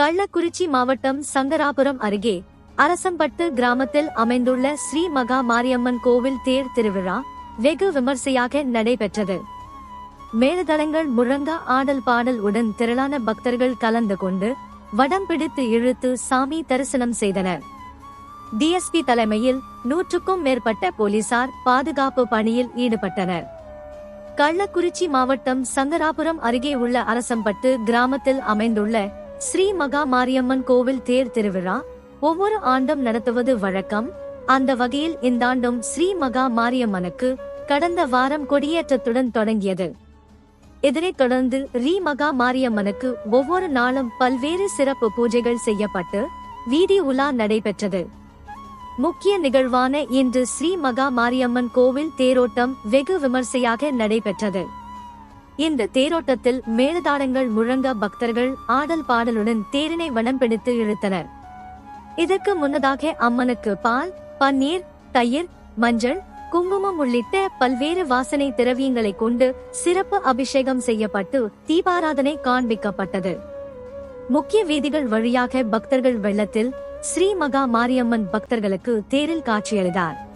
கள்ளக்குறிச்சி மாவட்டம் சங்கராபுரம் அருகே அரசம்பட்டு கிராமத்தில் அமைந்துள்ள ஸ்ரீ மகா மாரியம்மன் கோவில் தேர் திருவிழா வெகு விமர்சையாக நடைபெற்றது. மேலதளங்கள் முழங்க ஆடல் பாடல் உடன் திரளான பக்தர்கள் கலந்து கொண்டு வடம் பிடித்து இழுத்து சாமி தரிசனம் செய்தனர். டிஎஸ்பி தலைமையில் நூற்றுக்கும் மேற்பட்ட போலீசார் பாதுகாப்பு பணியில் ஈடுபட்டனர். கள்ளக்குறிச்சி மாவட்டம் சங்கராபுரம் அருகே உள்ள அரசம்பட்டு கிராமத்தில் அமைந்துள்ள ஸ்ரீ மகா மாரியம்மன் கோவில் தேர் திருவிழா ஒவ்வொரு ஆண்டும் நடத்துவது வழக்கம். அந்த வகையில் இந்த ஆண்டும் ஸ்ரீ மகா மாரியம்மனுக்கு கடந்த வாரம் கொடியேற்றத்துடன் தொடங்கியது. இதனைத் தொடர்ந்து ரீ மகா மாரியம்மனுக்கு ஒவ்வொரு நாளும் பல்வேறு சிறப்பு பூஜைகள் செய்யப்பட்டு வீதி உலா நடைபெற்றது. முக்கிய நிகழ்வான இன்று ஸ்ரீ மகா மாரியம்மன் கோவில் தேரோட்டம் வெகு விமர்சையாக நடைபெற்றது. இந்த தேரோட்டத்தில் மேலதாரங்கள் முழங்க பக்தர்கள் ஆடல் பாடலுடன் தேரினை வனம் பிடித்து இழுத்தனர். இதற்கு முன்னதாக அம்மனுக்கு பால் பன்னீர் தயிர் மஞ்சள் குங்குமம் உள்ளிட்ட பல்வேறு வாசனை திரவியங்களை கொண்டு சிறப்பு அபிஷேகம் செய்யப்பட்டு தீபாராதனை காண்பிக்கப்பட்டது. முக்கிய வீதிகள் வழியாக பக்தர்கள் வெள்ளத்தில் ஸ்ரீ மகா மாரியம்மன் பக்தர்களுக்கு தேரில் காட்சியளித்தார்.